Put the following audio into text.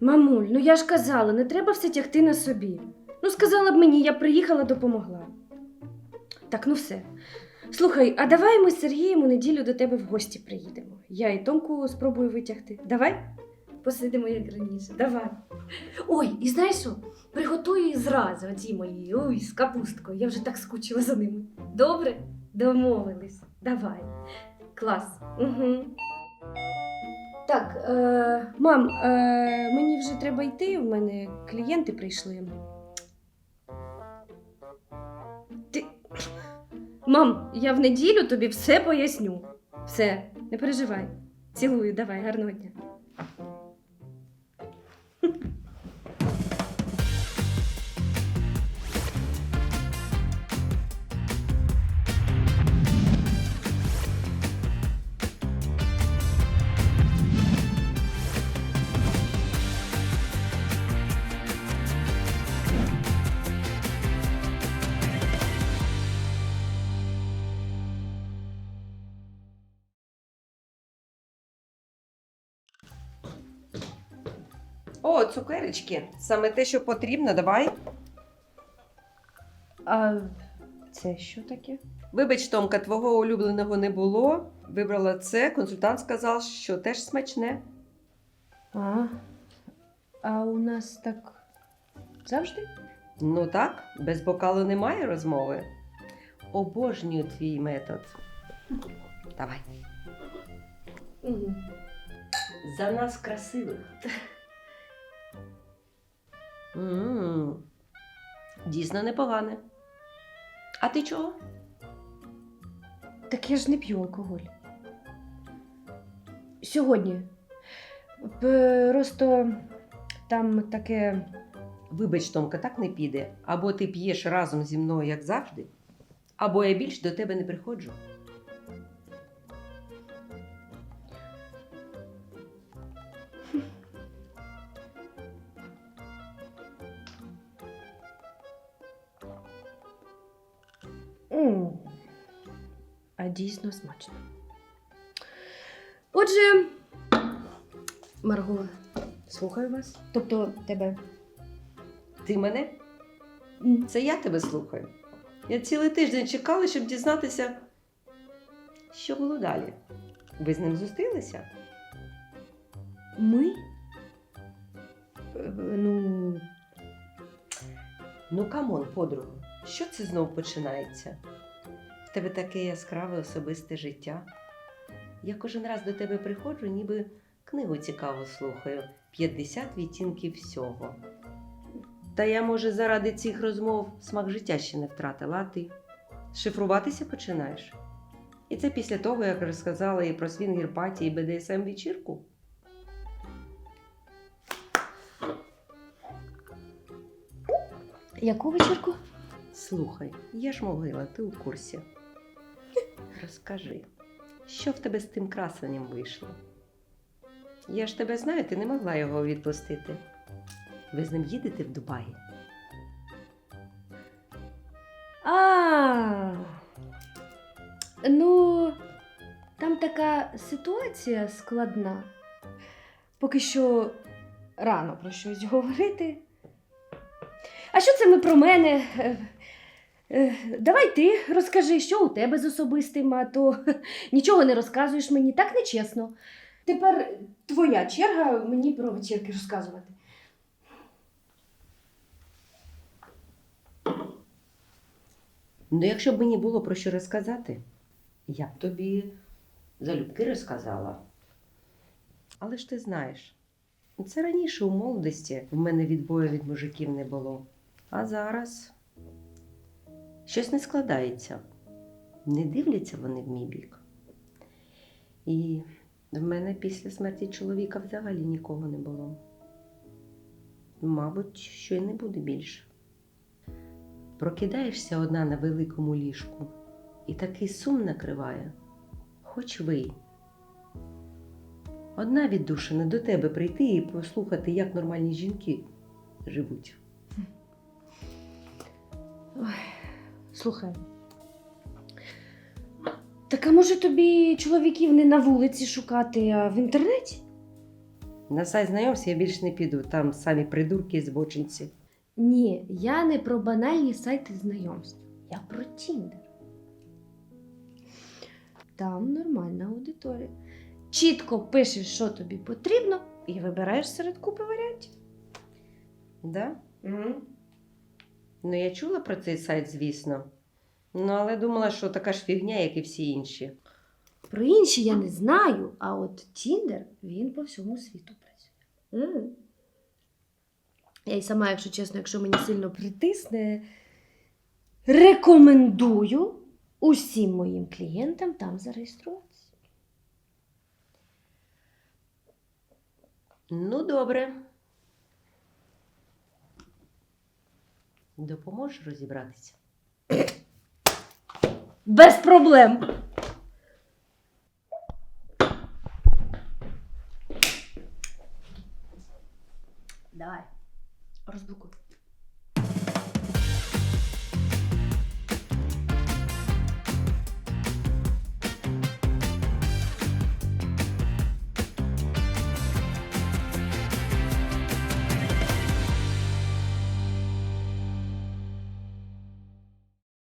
Мамуль, ну я ж казала, не треба все тягти на собі. Ну, сказала б мені, я приїхала, допомогла. Так, ну все. Слухай, а давай ми з Сергієм у неділю до тебе в гості приїдемо. Я і Томку спробую витягти. Давай? Посидимо як раніше. Давай. Ой, і знаєш що? Приготую зразу оці мої, ой, з капусткою. Я вже так скучила за ними. Добре? Домовились. Давай. Клас. Угу. Так, е, мам, е, мені вже треба йти, в мене клієнти прийшли. Ти. Мам, я в неділю тобі все поясню. Все, не переживай. Цілую, давай, гарного дня. О, цукерочки. Саме те, що потрібно, давай. А це що таке? Вибач, Томка, твого улюбленого не було. Вибрала це. Консультант сказав, що теж смачне. А, а у нас так завжди? Ну так, без бокалу немає розмови. Обожнюю твій метод. Давай. Угу. За нас красивих. М Дійсно непогане. А ти чого? Так я ж не п'ю алкоголь. Сьогодні. Просто там таке. Вибач, Томка, так не піде. Або ти п'єш разом зі мною, як завжди, або я більш до тебе не приходжу. А дійсно смачно. Отже, Марго, слухаю вас. Тобто тебе. Ти мене? Це я тебе слухаю. Я цілий тиждень чекала, щоб дізнатися, що було далі. Ви з ним зустрілися? Ми? Е, Ну, Ну, камон, подруга, що це знов починається? В тебе таке яскраве особисте життя. Я кожен раз до тебе приходжу, ніби книгу цікаво слухаю. 50 відтінків всього. Та я, може, заради цих розмов смак життя ще не втратила, а ти шифруватися починаєш? І це після того, як розказала і про свінгер паті, і БДСМ вечірку. яку вечірку? Слухай, я ж могила, ти у курсі. Розкажи, що в тебе з тим красенням вийшло? Я ж тебе знаю, ти не могла його відпустити. Ви з ним їдете в Дубаї? А. Ну, там така ситуація складна. Поки що рано про щось говорити. А що це ми про мене? Е, Давай ти розкажи, що у тебе з особистим, а то нічого не розказуєш мені, так нечесно. Тепер твоя черга мені про вечірки розказувати. Ну, якщо б мені було про що розказати, я б тобі залюбки розказала. Але ж ти знаєш, це раніше у молодості в мене відбою від мужиків не було. А зараз щось не складається. Не дивляться вони в мій бік. І в мене після смерті чоловіка взагалі нікого не було. Мабуть, що й не буде більше. Прокидаєшся одна на великому ліжку, і такий сум накриває, хоч вий. Одна віддушина до тебе прийти і послухати, як нормальні жінки живуть. Слухай. Так а може тобі чоловіків не на вулиці шукати, а в інтернеті? На сайт знайомств я більш не піду, там самі придурки і збочинці. Ні, я не про банальні сайти знайомств. Я про Тіндер. Там нормальна аудиторія. Чітко пишеш, що тобі потрібно, і вибираєш серед купи варіантів. Да? Ну, я чула про цей сайт, звісно. Ну, але думала, що така ж фігня, як і всі інші. Про інші я не знаю, а от Тіндер він по всьому світу працює. М. Я й сама, якщо чесно, якщо мені сильно притисне, рекомендую усім моїм клієнтам там зареєструватися. Ну, добре. Допоможеш розібратися? Без проблем. Давай, розблокуй.